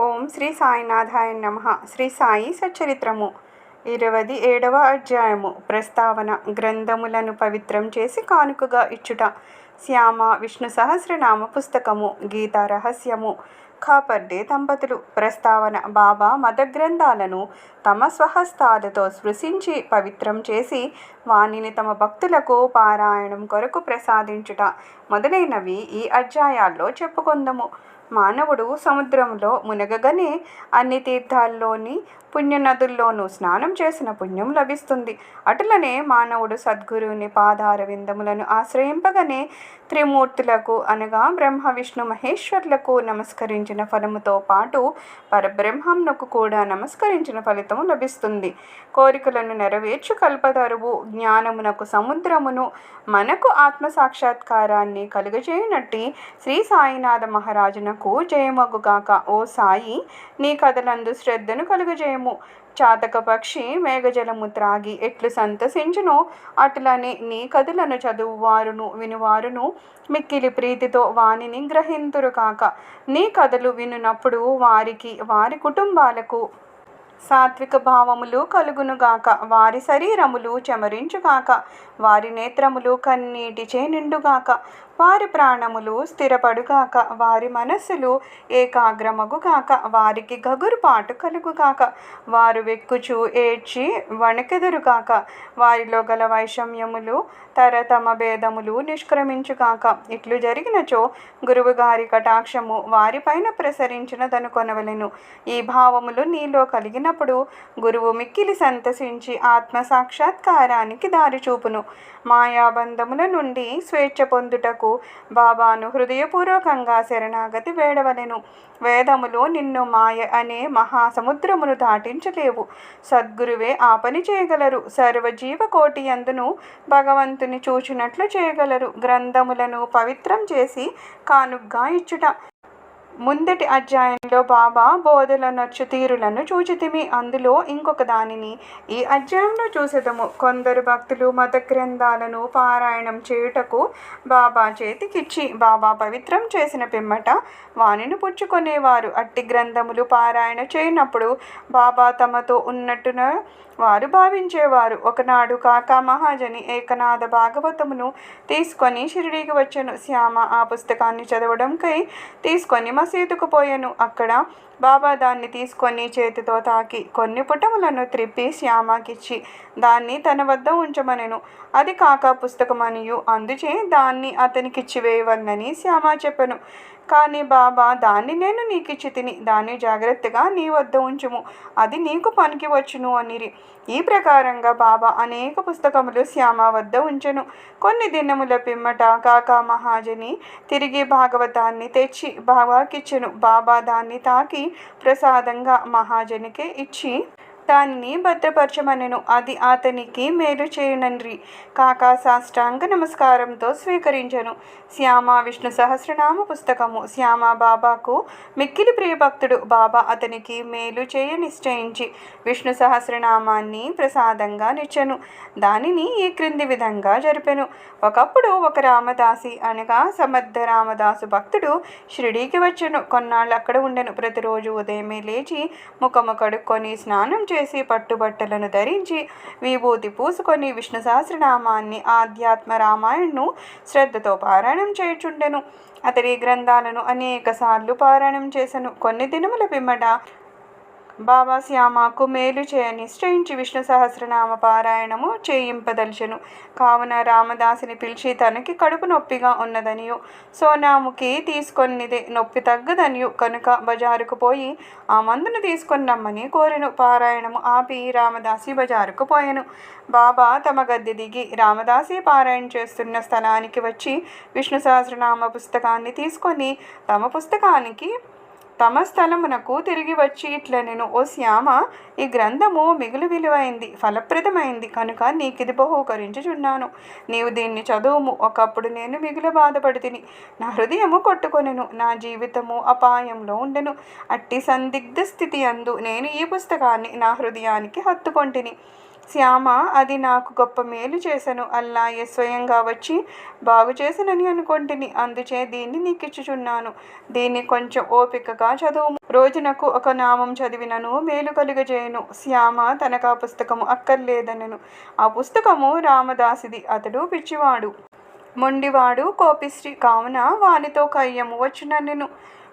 ఓం శ్రీ సాయినాథాయ నమ. శ్రీ సాయి సచ్చరిత్రము. ఇరవది ఏడవ అధ్యాయము. ప్రస్తావన గ్రంథములను పవిత్రం చేసి కానుకగా ఇచ్చుట. శ్యామ విష్ణు సహస్రనామ పుస్తకము. గీతా రహస్యము. కాపర్డే దంపతులు. ప్రస్తావన బాబా మత గ్రంథాలను తమ స్వహస్తాలతో స్పృశించి పవిత్రం చేసి వానిని తమ భక్తులకు పారాయణం కొరకు ప్రసాదించుట. మొదలైనవి ఈ అధ్యాయాల్లో చెప్పుకుందాము. మానవుడు సముద్రంలో మునగగానే అన్ని తీర్థాల్లోని పుణ్యనదుల్లోనూ స్నానం చేసిన పుణ్యం లభిస్తుంది. అటులనే మానవుడు సద్గురువుని పాదార విందములను ఆశ్రయింపగానే త్రిమూర్తులకు అనగా బ్రహ్మ విష్ణు మహేశ్వర్లకు నమస్కరించిన ఫలముతో పాటు పరబ్రహ్మంనకు కూడా నమస్కరించిన ఫలితము లభిస్తుంది. కోరికలను నెరవేర్చు కల్పతరువు జ్ఞానమునకు సముద్రమును మనకు ఆత్మ సాక్షాత్కారాన్ని కలుగజేయనట్టి శ్రీ సాయినాథ మహారాజునకు జయమగుగాక. ఓ సాయి నీ కథలందు శ్రద్ధను కలుగజేయము చాతక పక్షి మేఘజలము త్రాగి ఎట్లు సంతసించునో అట్లనే నీ కథలను చదువువారును వినువారును. మిక్కిలి ప్రీతితో వానిని గ్రహింతురు కాక నీ కథలు వినునప్పుడు వారికి వారి కుటుంబాలకు సాత్విక భావములు కలుగునుగాక వారి శరీరములు చెమరించుగాక వారి నేత్రములు కన్నీటిచే నిండుగాక. వారి ప్రాణములు స్థిరపడుగాక వారి మనస్సులు ఏకాగ్రమగుగాక వారికి గగురుపాటు కలుగుగాక వారు వెక్కుచు ఏడ్చి వణకెదురుగాక వారిలో గల వైషమ్యములు తరతమ భేదములు నిష్క్రమించుగాక ఇట్లు జరిగినచో గురువుగారి కటాక్షము వారిపైన ప్రసరించినదనుకొనవలెను ఈ భావములు నీలో కలిగినప్పుడు గురువు మిక్కిలి సంతసించి ఆత్మ సాక్షాత్కారానికి దారి చూపును మాయాబంధముల నుండి స్వేచ్ఛ పొందుటకు బాబాను హృదయపూర్వకంగా శరణాగతి వేడవలెను వేదములు నిన్ను మాయ అనే మహాసముద్రమును దాటించలేవు. సద్గురువే ఆ పని చేయగలరు. సర్వజీవకోటి అందును భగవంతుని చూచినట్లు చేయగలరు. గ్రంథములను పవిత్రం చేసి కానుగ్గా ఇచ్చుట. ముందటి అధ్యాయంలో బాబా బోధల నచ్చు తీరులను చూచితిమి. అందులో ఇంకొక దానిని ఈ అధ్యాయంలో చూసేదము. కొందరు భక్తులు మత గ్రంథాలను పారాయణం చేయుటకు బాబా చేతికిచ్చి బాబా పవిత్రం చేసిన పిమ్మట వానిని పుచ్చుకునేవారు. అట్టి గ్రంథములు పారాయణ చేయనప్పుడు బాబా తమతో ఉన్నట్టున వారు భావించేవారు. ఒకనాడు కాకా మహాజని ఏకనాథ భాగవతమును తీసుకొని షిరిడీకి వచ్చాను. శ్యామ ఆ పుస్తకాన్ని చదవడంకై తీసుకొని మసీదుకు పోయాను. అక్కడ బాబా దాన్ని తీసుకొని చేతితో తాకి కొన్ని పుటములను త్రిప్పి శ్యామకిచ్చి దాన్ని తన వద్ద ఉంచమనెను. అది కాక పుస్తకమనియు. అందుచే దాన్ని అతనికిచ్చి వేయవందని శ్యామ చెప్పను. కానీ బాబా దాన్ని నేను నీకిచ్చి తిని దాన్ని జాగ్రత్తగా నీ వద్ద ఉంచుము. అది నీకు పనికి వచ్చును అనిరి. ఈ ప్రకారంగా బాబా అనేక పుస్తకములు శ్యామ వద్ద ఉంచెను. కొన్ని దినముల పిమ్మట కాకా మహాజని తిరిగి భాగవతాన్ని తెచ్చి బాబాకిచ్చెను. బాబా దాన్ని తాకి ప్రసాదంగా మహాజనికే ఇచ్చి దానిని భద్రపరచమనెను. అది అతనికి మేలు చేయునండ్రి కాక సాష్టాంగ నమస్కారంతో స్వీకరించను. శ్యామ విష్ణు సహస్రనామ పుస్తకము. శ్యామ బాబాకు మిక్కిలి ప్రియభక్తుడు బాబా అతనికి మేలు చేయ నిశ్చయించి విష్ణు సహస్రనామాన్ని ప్రసాదంగా నిచ్చెను. దానిని ఈ క్రింది విధంగా జరిపెను. ఒకప్పుడు ఒక రామదాసి అనగా సమర్థ రామదాసు భక్తుడు షిరిడీకి వచ్చెను. కొన్నాళ్ళు అక్కడ ఉండెను. ప్రతిరోజు ఉదయమే లేచి ముఖము కడుక్కొని స్నానం చేసి పట్టుబట్టలను ధరించి విభూతి పూసుకొని విష్ణు సహస్రనామాన్ని ఆధ్యాత్మ రామాయణను శ్రద్ధతో పారాయణం చేయుచుండెను. అతడి గ్రంథాలను అనేక సార్లు పారాయణం చేసెను. కొన్ని దినముల పిమ్మట బాబా శ్యామకు మేలు చేయ నిశ్చయించి విష్ణు సహస్రనామ పారాయణము చేయింపదలిచెను. కావున రామదాసుని పిలిచి తనకి కడుపు నొప్పిగా ఉన్నదనియు సోనాముకి తీసుకొనిదే నొప్పి తగ్గదనియు కనుక బజారుకు పోయి ఆ మందును తీసుకొని రమ్మని కోరెను. పారాయణము ఆపి రామదాసి బజారుకు పోయెను. బాబా తమ గద్దె దిగి రామదాసి పారాయణ చేస్తున్న స్థలానికి వచ్చి విష్ణు సహస్రనామ పుస్తకాన్ని తీసుకొని తమ పుస్తకానికి తమ స్థలమునకు తిరిగి వచ్చి ఇట్లా నేను ఓ శ్యామ ఈ గ్రంథము మిగులు విలువైంది ఫలప్రదమైంది కనుక నీకిది బహూకరించుచున్నాను. నీవు దీన్ని చదువుము ఒకప్పుడు నేను మిగులు బాధపడితిని. నా హృదయము కొట్టుకొనెను నా జీవితము అపాయంలో ఉండెను. అట్టి సందిగ్ధ స్థితి అందు నేను ఈ పుస్తకాన్ని నా హృదయానికి హత్తుకొంటిని. శ్యామ అది నాకు గొప్ప మేలు చేశాను అల్లాయే స్వయంగా వచ్చి బాగు చేసనని అనుకుంటుని. అందుచే దీన్ని నీకిచ్చుచున్నాను. దీన్ని కొంచెం ఓపికగా చదువు రోజునకు ఒక నామం చదివినను మేలు కలుగజేయను. శ్యామ తనకు ఆ పుస్తకము అక్కర్లేదనను. ఆ పుస్తకము రామదాసిది. అతడు పిచ్చివాడు. మొండివాడు కోపిశ్రీ. కావున వానితో కయ్యము వచ్చినను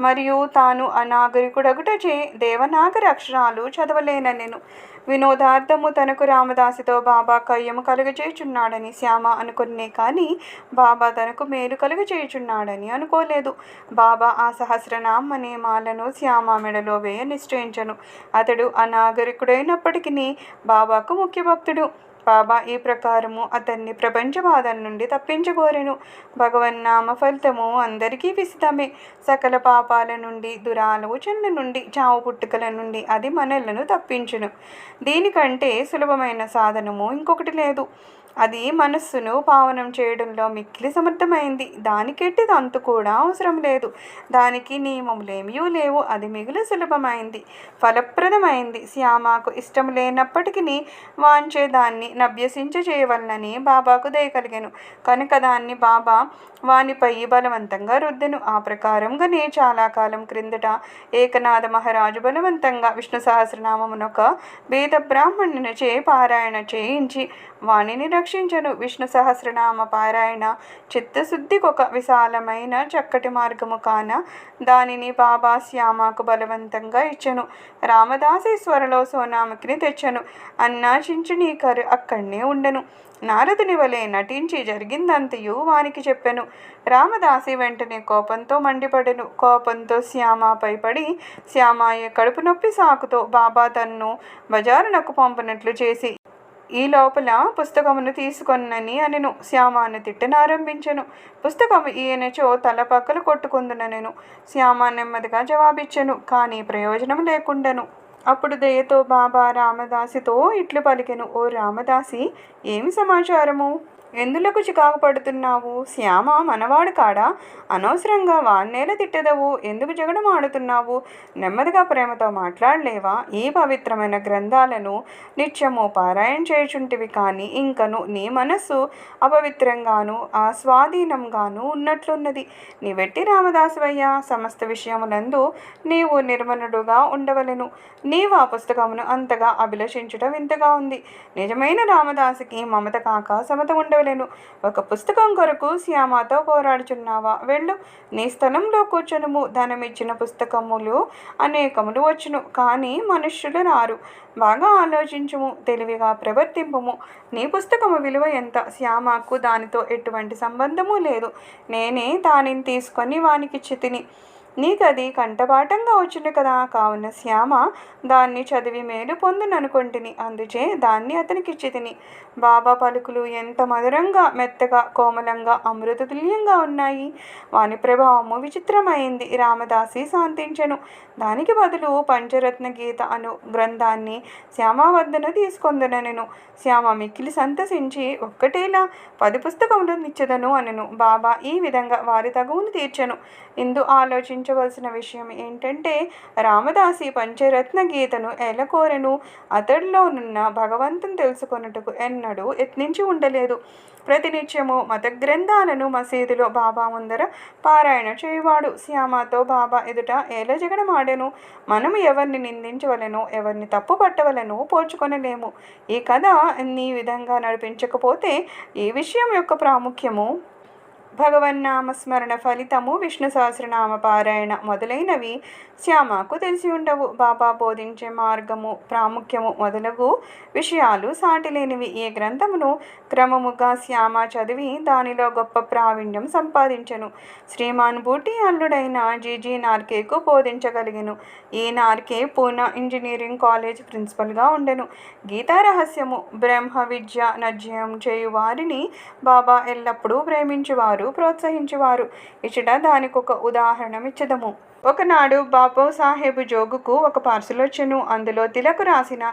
మరియు తాను అనాగరికుడగుటచే దేవనాగరి అక్షరాలు చదవలేననెను. వినోదార్థము తనకు రామదాసితో బాబా కయ్యము కలుగచేయుచున్నాడని శ్యామ అనుకునే కానీ బాబా తనకు మేలు కలుగచేయుచున్నాడని అనుకోలేదు. బాబా ఆ సహస్రనామ నియమాలను శ్యామ మెడలో వేయ నిశ్చయించను. అతడు అనాగరికుడైనప్పటికీ బాబాకు ముఖ్య భక్తుడు బాబా ఈ ప్రకారము అతన్ని ప్రపంచ బాధల నుండి తప్పించగోరెను భగవన్నామ ఫలితము అందరికీ విసితమే. సకల పాపాల నుండి దురాలోచనల నుండి చావు పుట్టుకల నుండి అది మనలను తప్పించును. దీనికంటే సులభమైన సాధనము ఇంకొకటి లేదు. అది మనస్సును పావనం చేయడంలో మిక్కిలి సమర్థమైంది. దానికెట్టి అంతు కూడా అవసరం లేదు. దానికి నియమములేమీ లేవు. అది మిగులు సులభమైంది. ఫలప్రదమైంది. శ్యామకు ఇష్టం లేనప్పటికీ వాంచే దాన్ని నభ్యసించ చేయవలనని బాబాకు దయ కలిగాను. కనుక దాన్ని బాబా వానిపై బలవంతంగా రుద్దెను. ఆ ప్రకారంగానే చాలా కాలం క్రిందట ఏకనాథ మహారాజు బలవంతంగా విష్ణు సహస్రనామమునొక వేద బ్రాహ్మణునిచే పారాయణ చేయించి వాణిని రక్షించను. విష్ణు సహస్రనామ పారాయణ చిత్తశుద్ధికొక విశాలమైన చక్కటి మార్గము కాన దానిని బాబా శ్యామకు బలవంతంగా ఇచ్చను. రామదాసేశ్వరలో సోనామకిని తెచ్చను. అన్నా చించునీకరు అక్కడనే ఉండెను. నారదుని వలె నటించి జరిగిందంతయు వానికి చెప్పెను. రామదాసి వెంటనే కోపంతో మండిపడెను. కోపంతో శ్యామపై పడి శ్యామాయ కడుపు నొప్పి సాకుతో బాబా తన్ను బజారునకు పంపినట్లు చేసి ఈ లోపల పుస్తకమును తీసుకొనని అనెను. శ్యామాను తిట్టనారంభించెను పుస్తకము ఈయనచో తల పక్కలు కొట్టుకుందుననెను శ్యామ నెమ్మదిగా జవాబిచ్చెను కానీ ప్రయోజనం లేకుండెను. అప్పుడు దయతో బాబా రామదాసితో ఇట్లు పలికెను. ఓ రామదాసి ఏమి సమాచారము? ఎందులకు చికాకు పడుతున్నావు? శ్యామ మనవాడు కాడా? అనవసరంగా వాన్నేల తిట్టదవు? ఎందుకు జగడం ఆడుతున్నావు? నెమ్మదిగా ప్రేమతో మాట్లాడలేవా? ఈ పవిత్రమైన గ్రంథాలను నిత్యము పారాయణ చేయుచుంటివి కానీ ఇంకను నీ మనస్సు అపవిత్రంగాను ఆస్వాధీనంగాను ఉన్నట్లున్నది. నీ వెట్టి రామదాసువయ్యా సమస్త విషయములందు నీవు నిర్మలుడుగా ఉండవలెను. నీవు ఆ పుస్తకమును అంతగా అభిలషించుట వింతగా ఉంది. నిజమైన రామదాసుకి మమత కాక సమత ఉండవలెను. ఒక పుస్తకం కొరకు శ్యామతో పోరాడుచున్నావా? వెళ్ళు నీ స్థలంలో కూర్చొనుము ధనమిచ్చిన పుస్తకములు అనేకములు వచ్చును కానీ మనుష్యులు రారు. బాగా ఆలోచించుము తెలివిగా ప్రవర్తింపుము. నీ పుస్తకము విలువ ఎంత? శ్యామకు దానితో ఎటువంటి సంబంధము లేదు. నేనే దానిని తీసుకొని వానికిచ్చి తిని నీకది కంఠపాఠంగా వచ్చును కదా కావున శ్యామ దాన్ని చదివి మేలు పొందుననుకొంటిని. అందుచే దాన్ని అతనికిచ్చి తిని బాబా పలుకులు ఎంత మధురంగా మెత్తగా కోమలంగా అమృతతుల్యంగా ఉన్నాయి. వాని ప్రభావము విచిత్రమైంది. రామదాసి శాంతించెను. దానికి బదులు పంచరత్న గీత అను గ్రంథాన్ని శ్యామ వద్దన తీసుకొందనను శ్యామ మిక్కిలి సంతసించి ఒక్కటేలా పది పుస్తకములు నిచ్చదను అనను. బాబా ఈ విధంగా వారి తగువును తీర్చను. ఇందు ఆలోచించవలసిన విషయం ఏంటంటే రామదాసి పంచరత్న గీతను ఎలకోరెను అతడిలోనున్న భగవంతుని తెలుసుకొనుటకు ఎన్నడూ యత్నించి ఉండలేదు. ప్రతినిత్యము మత గ్రంథాలను మసీదులో బాబా ముందర పారాయణ చేయవాడు. శ్యామతో బాబా ఎదుట ఏల జగడమాడెను మనము ఎవరిని నిందించవలెనో ఎవరిని తప్పు పట్టవలెనో పోల్చుకొనలేము. ఈ కథ నీ విధంగా నడిపించకపోతే ఈ విషయం యొక్క ప్రాముఖ్యము భగవన్నామస్మరణ ఫలితము విష్ణు సహస్రనామ పారాయణ మొదలైనవి శ్యామకు తెలిసి ఉండవు. బాబా బోధించే మార్గము ప్రాముఖ్యము మొదలగు విషయాలు సాటిలేనివి. ఈ గ్రంథమును క్రమముగా శ్యామ చదివి దానిలో గొప్ప ప్రావీణ్యం సంపాదించెను. శ్రీమాన్ బూటి అల్లుడైన జీజీ నార్కేకు బోధించగలిగెను. ఈ నార్కే పూనా ఇంజనీరింగ్ కాలేజ్ ప్రిన్సిపల్గా ఉండెను. గీతా రహస్యము బ్రహ్మ విద్య నజ్యం చేయు వారిని బాబా ఎల్లప్పుడూ ప్రేమించువారు. ప్రోత్సహించువారు. ఇచ్చట దానికొక ఉదాహరణ ఇచ్చదము ఒకనాడు బాబా సాహెబు జోగుకు ఒక పార్సిల్ వచ్చెను. అందులో తిలకు రాసిన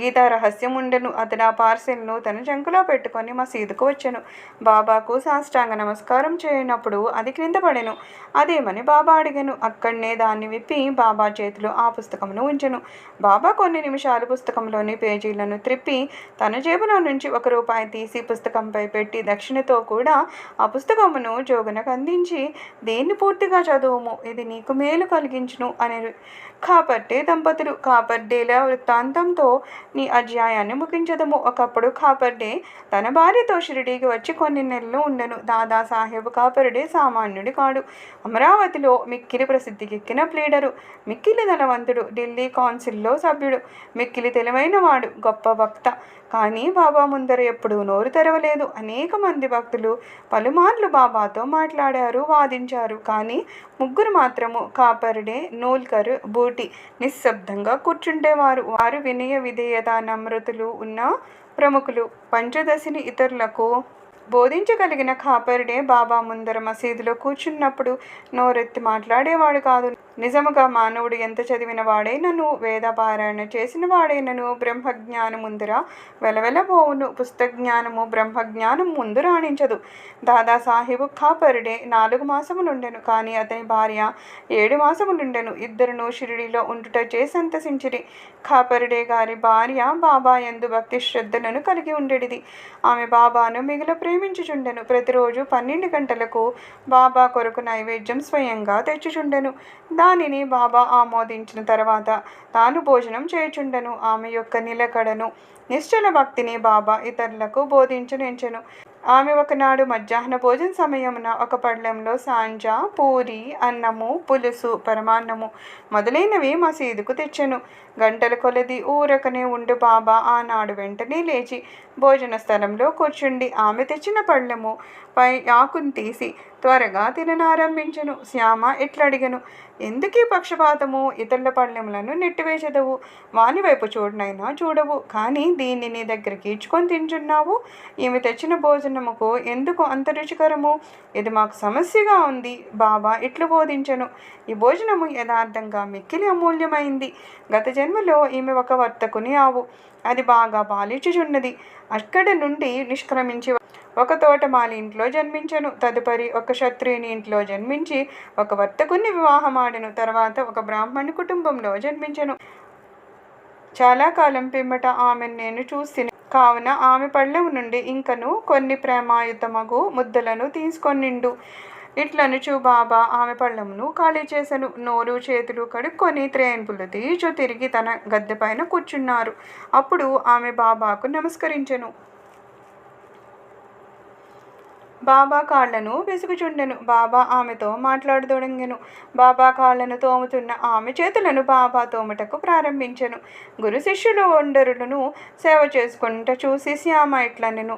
గీతా రహస్యం ఉండెను అతను ఆ పార్సెల్ను తన జంకులో పెట్టుకొని మసీదుకు వచ్చెను. బాబాకు సాష్టాంగ నమస్కారం చేయనప్పుడు అది క్రింద పడెను. అదేమని బాబా అడిగాను. అక్కడనే దాన్ని విప్పి బాబా చేతిలో ఆ పుస్తకమును ఉంచెను. బాబా కొన్ని నిమిషాలు పుస్తకంలోని పేజీలను త్రిప్పి తన జేబులో నుంచి ఒక రూపాయి తీసి పుస్తకంపై పెట్టి దక్షిణతో కూడా ఆ పుస్తకమును జోగునకు అందించి దీన్ని పూర్తిగా చదువుము? ఇది నీకు మేలు. కలిగించును అని కాబట్టి దంపతులు కాపర్డేల వృత్తాంతంతో నీ అధ్యాయాన్ని ముగించదము. ఒకప్పుడు కాపర్డే తన భార్యతో షిరిడీకి వచ్చి కొన్ని నెలలు ఉండను. దాదా సాహెబ్ కాపర్డే సామాన్యుడి కాడు. అమరావతిలో మిక్కిలి ప్రసిద్ధికెక్కిన ప్లీడరు మిక్కిలి ధనవంతుడు ఢిల్లీ కౌన్సిల్లో సభ్యుడు మిక్కిలి తెలివైన వాడు గొప్ప వక్త. కానీ బాబా ముందర ఎప్పుడూ నోరు తెరవలేదు. అనేక మంది భక్తులు పలుమార్లు బాబాతో మాట్లాడారు వాదించారు. కానీ ముగ్గురు మాత్రము కాపర్డే నూల్కర్ సూటి నిశ్శబ్దంగా కూర్చుండేవారు. వారు వినయ విధేయత నమ్రతలు ఉన్న ప్రముఖులు. పంచదశిని ఇతరులకు బోధించగలిగిన కాపరిడే బాబా ముందర మసీదులో కూర్చున్నప్పుడు నోరెత్తి మాట్లాడేవాడు కాదు. నిజముగా మానవుడు ఎంత చదివిన వాడైనను వేదపారాయణ చేసిన వాడైనను బ్రహ్మజ్ఞానం ముందర వెలవెలబోవును. పుస్తజ్ఞానము బ్రహ్మజ్ఞానం ముందు రాణించదు. దాదాసాహిబు కాపరుడే నాలుగు మాసములుండెను. కానీ అతని భార్య ఏడు మాసములుండెను. ఇద్దరును షిరిడిలో ఉండుట చేసంతసించిరి సంతసించిరి కాపరుడే గారి భార్య బాబా ఎందు భక్తి శ్రద్ధలను కలిగి ఉండేది ఆమె బాబాను మిగిల ప్రేమించుచుండెను. ప్రతిరోజు పన్నెండు గంటలకు బాబా కొరకు నైవేద్యం స్వయంగా తెచ్చుచుండెను. దానిని బాబా ఆమోదించిన తర్వాత తాను భోజనం చేయుచుండెను. ఆమె యొక్క నిలకడను నిశ్చల భక్తిని బాబా ఇతరులకు బోధించనించెను. ఆమె ఒకనాడు మధ్యాహ్న భోజన సమయమున ఒక పళ్ళెంలో సాంజ పూరి అన్నము పులుసు పరమాన్నము మొదలైనవి మసీదుకు తెచ్చెను. గంటల కొలది ఊరకనే ఉండు బాబా ఆనాడు వెంటనే లేచి భోజన స్థలంలో కూర్చుండి ఆమె తెచ్చిన పళ్ళెము పై ఆకును తీసి త్వరగా తిననారంభించెను శ్యామ ఇట్లడిగను ఎందుకీ పక్షపాతము? ఇతరుల పళ్ళెములను నెట్టివేసెదవు వాని వైపు చూడనైనా చూడవు. కానీ దీన్ని నీ దగ్గరికి ఇచ్చుకొని తింటున్నావు? ఈమె తెచ్చిన భోజనముకు ఎందుకు అంత రుచికరము? ఇది మాకు సమస్యగా ఉంది. బాబా ఇట్లు బోధించను. ఈ భోజనము యథార్థంగా మిక్కిలి అమూల్యమైంది. గత జన్మలో ఈమె ఒక వర్తకుని ఆవు. అది బాగా పాలించుచున్నది అక్కడ నుండి నిష్క్రమించి ఒక తోటమాలి ఇంట్లో జన్మించను. తదుపరి ఒక క్షత్రియుని ఇంట్లో జన్మించి ఒక వర్తకుని వివాహమాడెను తర్వాత ఒక బ్రాహ్మణు కుటుంబంలో జన్మించను. చాలా కాలం పిమ్మట ఆమెను నేను చూసిన. కావున ఆమె పళ్ళెం నుండి ఇంకను కొన్ని ప్రేమాయుతమగు ముద్దలను తీసుకొనిండు. ఇట్లనుచు బాబా ఆమె పళ్ళెమును ఖాళీ చేశాను నోరు చేతులు కడుక్కొని త్రేన్పులు తీచు తిరిగి తన గద్దె పైన కూర్చున్నారు. అప్పుడు ఆమె బాబాకు నమస్కరించెను. బాబా కాళ్ళను విసుగుచుండెను. బాబా ఆమెతో మాట్లాడదొడంగెను. బాబా కాళ్ళను తోముతున్న ఆమె చేతులను బాబా తోముటకు ప్రారంభించెను. గురు శిష్యులు వండరులను సేవ చేసుకుంట చూసి శ్యామ ఇట్లనెను.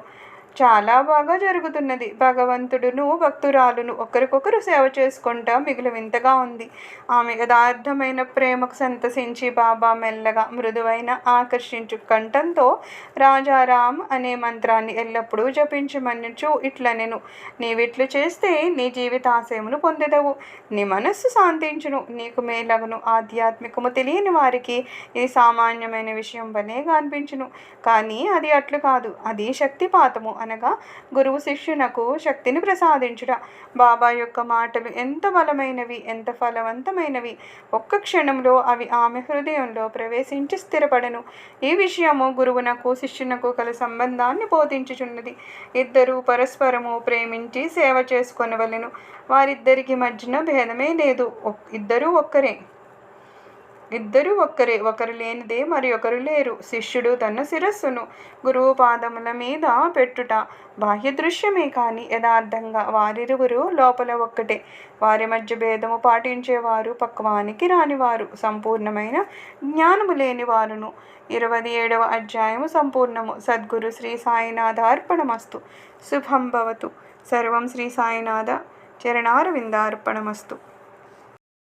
చాలా బాగా జరుగుతున్నది. భగవంతుడును భక్తురాలును ఒకరికొకరు సేవ చేసుకుంటా మిగులు వింతగా ఉంది. ఆమె యథార్థమైన ప్రేమకు సంతసించి బాబా మెల్లగా మృదువైన ఆకర్షించు కంఠంతో రాజారాం అనే మంత్రాన్ని ఎల్లప్పుడూ జపించమనుచు ఇట్లనెను. నీవిట్లు చేస్తే నీ జీవితాశయమును పొందెదవు. నీ మనస్సు శాంతించును. నీకు మేలగును. ఆధ్యాత్మికము తెలియని వారికి ఇది సామాన్యమైన విషయం వనేగా అనిపించును. కానీ అది అట్లు కాదు. అది శక్తిపాతము. అనగా గురువు శిష్యునకు శక్తిని ప్రసాదించుట. బాబా యొక్క మాటలు ఎంత బలమైనవి ఎంత ఫలవంతమైనవి. ఒక్క క్షణంలో అవి ఆమె హృదయంలో ప్రవేశించి స్థిరపడను. ఈ విషయము గురువునకు శిష్యునకు కల సంబంధాన్ని బోధించుచున్నది. ఇద్దరు పరస్పరము ప్రేమించి సేవ చేసుకొనవలెను. వారిద్దరికి మధ్యన భేదమే లేదు. ఒక్- ఇద్దరూ ఒక్కరే. ఇద్దరు ఒక్కరే ఒకరు లేనిదే మరి ఒకరు లేరు. శిష్యుడు తన శిరస్సును గురువు పాదముల మీద పెట్టుట. బాహ్య దృశ్యమే కానీ యథార్థంగా వారిరువురు లోపల ఒక్కటే. వారి మధ్య భేదము పాటించేవారు పక్వానికి రానివారు. సంపూర్ణమైన జ్ఞానము లేని వారును ఇరవై ఏడవ అధ్యాయము సంపూర్ణము. సద్గురు శ్రీ సాయినాథార్పణమస్తు శుభం భవతు. సర్వం శ్రీ సాయినాథ చరణారవిందార్పణమస్తు.